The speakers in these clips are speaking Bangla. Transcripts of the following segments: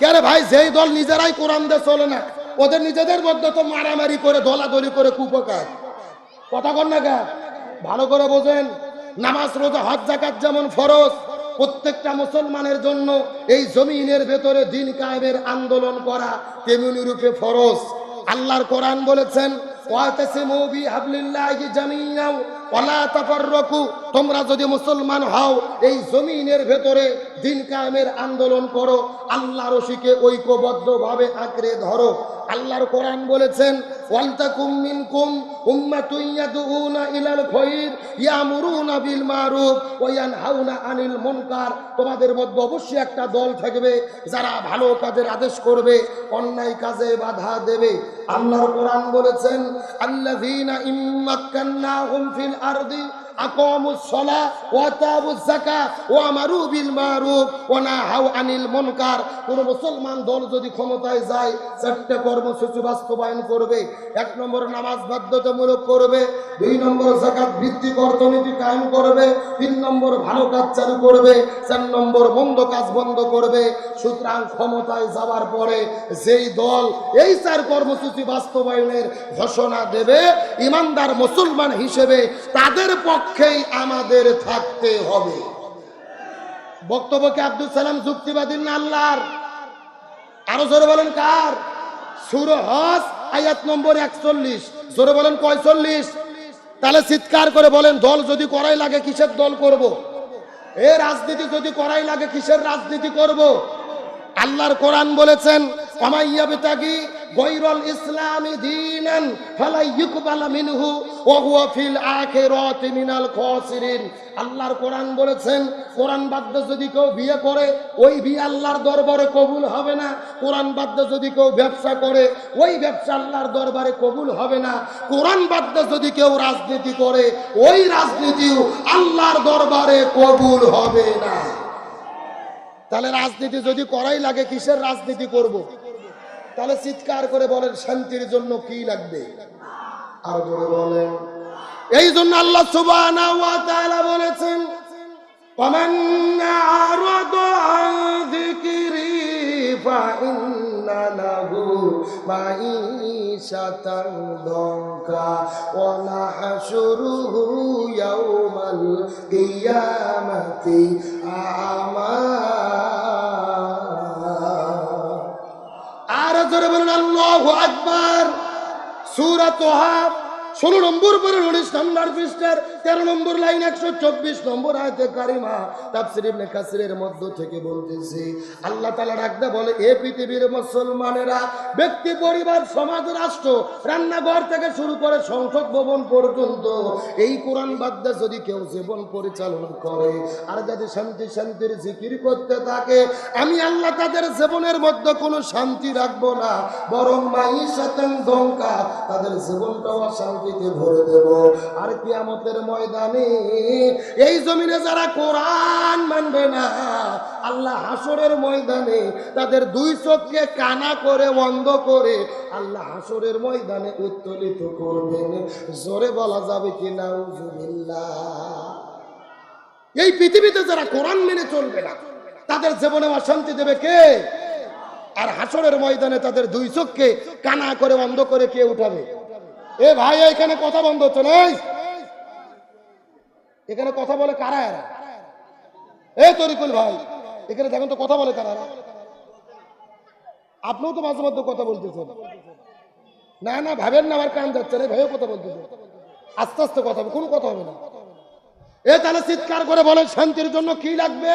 কে ভাই, যেই দল নিজেরাই কোরআন দিয়ে চলে না, ওদের নিজেদের মধ্যে তো মারামারি করে, দলাদলি করে কুপকার কথা কর না গা ভালো করে বোঝেন, নামাজ, রোজা, হজ জাকাত যেমন ফরজ, প্রত্যেকটা মুসলমানের জন্য এই জমিনের ভেতরে দিন কায়েমের আন্দোলন করা তেমনি রূপে ফরজ। আল্লাহর কোরআন বলেছেন, ওয়াতাসিমু বিহাবলিল্লাহি জামিআন ওয়ালা তাফাররাকু, তোমরা যদি মুসলমান হও, এই জমিনের ভেতরে দিন কায়েমের আন্দোলন করো আল্লাহ রশিকে ঐক্যবদ্ধভাবে আঁকড়ে ধরো। আল্লাহর কোরআন বলেছেন, ওয়ালতাকুম মিনকুম উম্মাতুন ইয়াদউনা ইলাল আনিল মুনকার। তোমাদের মধ্যে অবশ্যই একটা দল থাকবে, যারা ভালো কাজের আদেশ করবে, অন্যায় কাজে বাধা দেবে। আল্লাহর কোরআন বলেছেন, আল্লাযীনা ইম্মাক্কান্নাহুম ফিল الأرض আকামুস সালাহ ওয়া তাবুজ মুনকার। কোন মুসলমান দল যদি ক্ষমতায় যায় বাস্তবায়ন করবে, এক নম্বর নামাজ বাধ্যতামূলক করবে, দুই নম্বর অর্থনীতি তিন নম্বর ভালো কাজ চালু করবে, চার নম্বর মন্দ কাজ বন্ধ করবে। সুতরাং ক্ষমতায় যাওয়ার পরে যেই দল এই চার কর্মসূচি বাস্তবায়নের ঘোষণা দেবে, ইমানদার মুসলমান হিসেবে তাদের পক্ষেই আমাদের থাকতে হবে। বক্তব্যকে আব্দুল সালাম যুক্তিবাদী না আল্লাহর? আরও জোরে বলেন কার? সুর হস আয়াত নম্বর একচল্লিশ। জোরে বলেন কয়চল্লিশ তাহলে চিৎকার করে বলেন, দল যদি করাই লাগে, কিসের দল করব। এ রাজনীতি যদি করাই লাগে, কিসের রাজনীতি করব। আল্লাহর কোরআন বলেছেন ইসলামি দীনান ফালা ইউকবালা মিনহু ওয়া ফিল আখিরাতি মিনাল খাসিরিন। আল্লাহর কোরআন বলেছেন, কোরআন বাদ্য যদি কেউ বিয়ে করে, ওই বিয়ে আল্লাহর দরবারে কবুল হবে না। কোরআন বাদ্য যদি কেউ ব্যবসা করে, ওই ব্যবসা আল্লাহর দরবারে কবুল হবে না। কোরআন বাদ্য যদি কেউ রাজনীতি করে, ওই রাজনীতিও আল্লাহর দরবারে কবুল হবে না। তাহলে রাজনীতি যদি করাই লাগে, কিসের রাজনীতি করব। তাহলে চিৎকার করে বলেন, শান্তির জন্য কি লাগবে আর বলেন এই জন্য আল্লাহ সুবাহ বলেছেন معيشة ضنكا ونحشره يوم القيامة أعمى أعرض ربنا الله أكبر سورة هاب ষোলো নম্বর পরে উনিশ নম্বর পৃষ্ঠার তেরো নম্বর লাইন একশো চব্বিশ নম্বর আয়তে কারিমা। তাফসির ইবনে কাসিরের মধ্য থেকে বলতেছি, আল্লাহ তাআলা ডাকতে বলে, এ পৃথিবীর মুসলমানেরা, ব্যক্তি, পরিবার, সমাজ, রাষ্ট্র, রান্নাঘর থেকে শুরু করে সংসদ ভবন পর্যন্ত এই কোরআন বাদ্যা যদি কেউ জীবন পরিচালনা করে আর যদি শান্তি, শান্তির জিকির করতে থাকে, আমি আল্লাহ তাদের জীবনের মধ্যে কোনো শান্তি রাখব না। বরং মাই শতাং দঙ্কা, তাদের জীবনটাও শান্তিতে ভরে দেব। আর কিয়ামতের ময়দানে এই জমিনে যারা কোরআন মানবে না, আল্লাহ হাসরের ময়দানে তাদের দুই চোখকে কানা করে, বন্ধ করে আল্লাহ হাসরের ময়দানে উত্তোলিত করবেন। জোরে বলা যাবে কি নাউজুবিল্লাহ এই পৃথিবীতে যারা কোরআন মেনে চলবে না, তাদের জীবনে অশান্তি দেবে কে? আর হাসরের ময়দানে তাদের দুই চোখকে কানা করে, বন্ধ করে কে উঠাবে? এ ভাই, এখানে কথা বন্ধ হচ্ছে না এখানে কথা বলে কারা এরা? এ তরিকুল ভাই, এখানে দেখেন তো কথা বলে কারা আপনিও তো মাঝে মধ্যে কথা বলতেছেন। না না, ভাবেন না, আমার কান যাচ্ছে না ভাইও কথা বলতেছে। আস্তে আস্তে কথা হবে কোনো কথা হবে না। এ তাহলে চিৎকার করে বলেন, শান্তির জন্য কি লাগবে?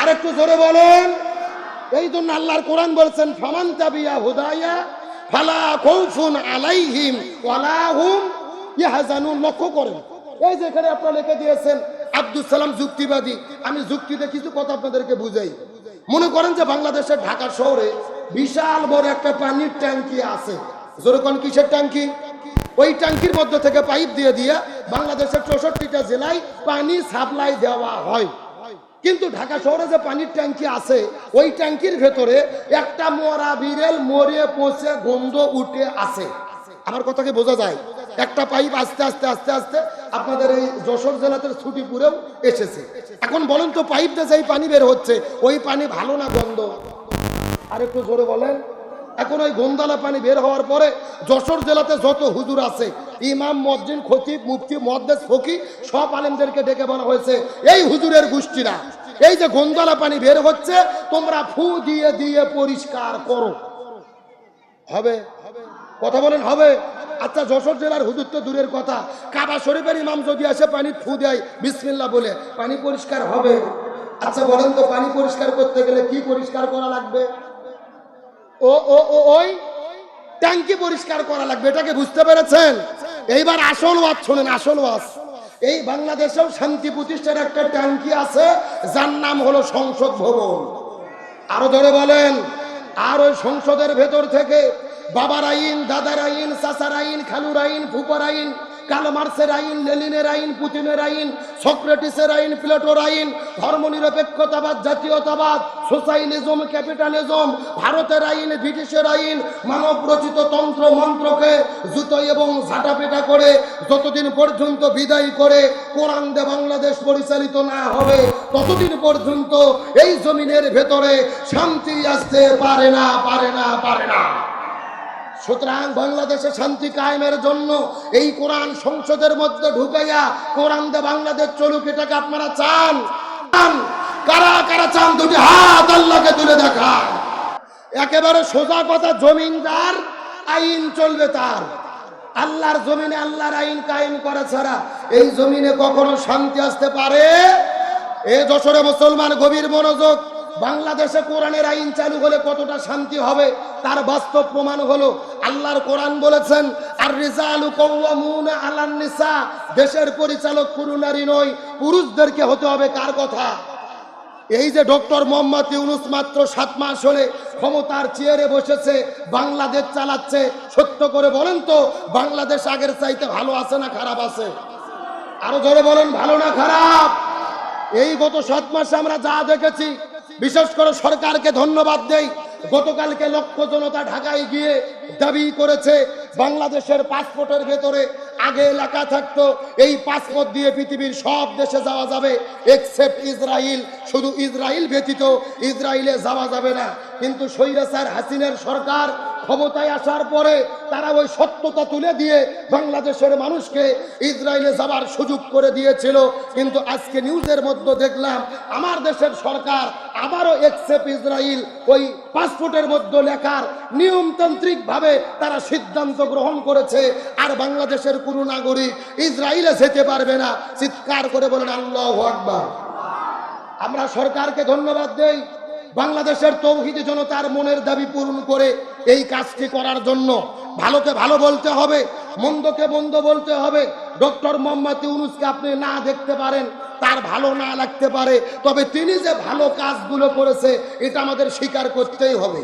আর একটু জোরে বলেন। এই জন্য আল্লাহর কোরআন বলছেন, ফামান তাবিয়া হুদাইয়া ফালা খৌফুন আলাইহিম ওয়ালা হুম ইয়াহজানুন, লক্ষ্য করেন। এই যে এখানে আপনারা লিখে দিয়েছেন আব্দুল সালাম যুক্তিবাদী। আমি যুক্তিতে কিছু কথা আপনাদেরকে বুঝাই। মনে করেন যে বাংলাদেশের ঢাকা শহরে বিশাল বড় একটা পানির ট্যাঙ্কি আছে। যেরকম কিসের ট্যাঙ্কি? ওই ট্যাঙ্কির মধ্যে থেকে পাইপ দিয়ে দিয়ে বাংলাদেশের চৌষট্টিটা জেলায় পানি সাপ্লাই দেওয়া হয়। কিন্তু ঢাকা শহরে যে পানির ট্যাঙ্কি আছে, ওই ট্যাঙ্কির ভেতরে একটা মরা বিড়েল মরে পচে, গন্ধ উঠে আছে। আমার কথা কি বোঝা যায়? একটা পাইপ আস্তে আস্তে আস্তে আস্তে আপনাদের এই যশোর জেলাতে ছুটিপুরেও এসেছে। এখন বলেন তো পাইপ দিয়ে যেই পানি বের হচ্ছে, ওই পানি ভালো না গন্ধ? আর একটু জোরে বলেন। এখন ওই গোন্দালা পানি বের হওয়ার পরে যশোর জেলাতে যত হুজুর আছে, ইমাম, মসজিদ, খতিব, মুফতি মদ্দেস ফকি, সব আলেমদেরকে ডেকে বলা হয়েছে, এই হুজুরের গোষ্ঠীরা এই যে গোন্দালা পানি বের হচ্ছে, তোমরা ফু দিয়ে দিয়ে পরিষ্কার করো। হবে? কথা বলেন, হবে? আচ্ছা যশোর জেলার হুজুর তো দূরের কথা। কাবা শরীফের ইমাম যদি আসে, পানি ফু দেয় বিসমিল্লা বলে, পানি পরিষ্কার হবে। আচ্ছা বলেন তো, পানি পরিষ্কার করতে গেলে কি পরিষ্কার করা লাগবে? ও ও ওই ট্যাঙ্কি পরিষ্কার করা লাগবে, এটাকে বুঝতে পেরেছেন? এইবার আসল ওয়াজ শোনেন, আসল ওয়াজ। এই বাংলাদেশেও শান্তি প্রতিষ্ঠার একটা ট্যাঙ্কি আছে, যার নাম হলো সংসদ ভবন। আরও ধরে বলেন, আর ওই সংসদের ভেতর থেকে বাবার আইন, দাদার আইন, চাচার আইন, খালুর আইন ফুপার আইন কালো মার্সের আইন লেলিনের আইন, পুতিনের আইন, সক্রেটিসের আইন, প্লেটোর আইন, ধর্মনিরপেক্ষতাবাদ, জাতীয়তাবাদ, সোসাইলিজম, ক্যাপিটালিজম, ভারতের আইন, ব্রিটিশের আইন মানব রচিত তন্ত্র, মন্ত্রকে জুতো এবং ঝাঁটাপেটা করে যতদিন পর্যন্ত বিদায় করে কোরআন দে বাংলাদেশ পরিচালিত না হবে, ততদিন পর্যন্ত এই জমিনের ভেতরে শান্তি আসতে পারে না পারে না পারে না। সুতরাং বাংলাদেশে শান্তি কায়েমের জন্য এই কোরআন সংসদের মধ্যে ঢুকাইয়া কোরআন দে বাংলাদেশ চলুক, এটাকে আপনারা চান? কারা কারা চান? দুটি হাত আল্লাহকে তুলে দেখা একেবারে সোজা কথা জমিনদার আইন চলবে তার। আল্লাহর জমিনে আল্লাহর আইন কায়েম করা ছাড়া এই জমিনে কখনো শান্তি আসতে পারে? এ যশোরে মুসলমান গভীর মনোযোগ বাংলাদেশে কোরআনের আইন চালু হলে কতটা শান্তি হবে? তার বাস্তব প্রমাণ হলো, আল্লাহর কোরআন বলেছেন আর রিজালু কওয়ামুনা আলান দেশের পরিচালক পুরু নারী নয়, পুরুষদেরকে হতে হবে কার কথা? এই যে ডক্টর মোহাম্মদ ইউনুস মাত্র সাত মাস হলে ক্ষমতার চেয়ারে বসেছে, বাংলাদেশ চালাচ্ছে, সত্য করে বলেন তো, বাংলাদেশ আগের চাইতে ভালো আছে না খারাপ আছে? আরও ধরে বলেন, ভালো না খারাপ? এই গত সাত মাসে আমরা যা দেখেছি বিশেষ করে সরকারকে ধন্যবাদ দেই। গতকালকে লক্ষ জনতা ঢাকায় গিয়ে দাবি করেছে, বাংলাদেশের পাসপোর্টের ভেতরে আগে এলাকা থাকতো, এই পাসপোর্ট দিয়ে পৃথিবীর সব দেশে যাওয়া যাবে এক্সেপ্ট ইসরায়েল শুধু ইসরায়েল ব্যতীত ইসরায়েলে যাওয়া যাবে না। কিন্তু স্বৈরাচার হাসিনের সরকার ক্ষমতায় আসার পরে তারা ওই সত্যতা তুলে দিয়ে বাংলাদেশের মানুষকে ইসরায়েলে যাবার সুযোগ করে দিয়েছিল। কিন্তু আজকে নিউজের মধ্যে দেখলাম, আমার দেশের সরকার আবারও এক্সেপ ইসরায়েল ওই পাসপোর্টের মধ্যে লেখার নিয়মতান্ত্রিক ভাবে তারা সিদ্ধান্ত গ্রহণ করেছে। আর বাংলাদেশের কোনো নাগরিক ইসরায়েলে যেতে পারবে না। চিৎকার করে বলেন, আল্লাহ আকবার। আমরা সরকারকে ধন্যবাদ দেই। বাংলাদেশের তৌহিদি জনতার মনের দাবি পূরণ করে এই কাজটি করার জন্য ভালোকে ভালো বলতে হবে, মন্দকে মন্দ বলতে হবে। ডক্টর মোহাম্মদ ইউনুসকে আপনি না দেখতে পারেন, তার ভালো না লাগতে পারে। তবে তিনি যে ভালো কাজগুলো করেছে, এটা আমাদের স্বীকার করতেই হবে।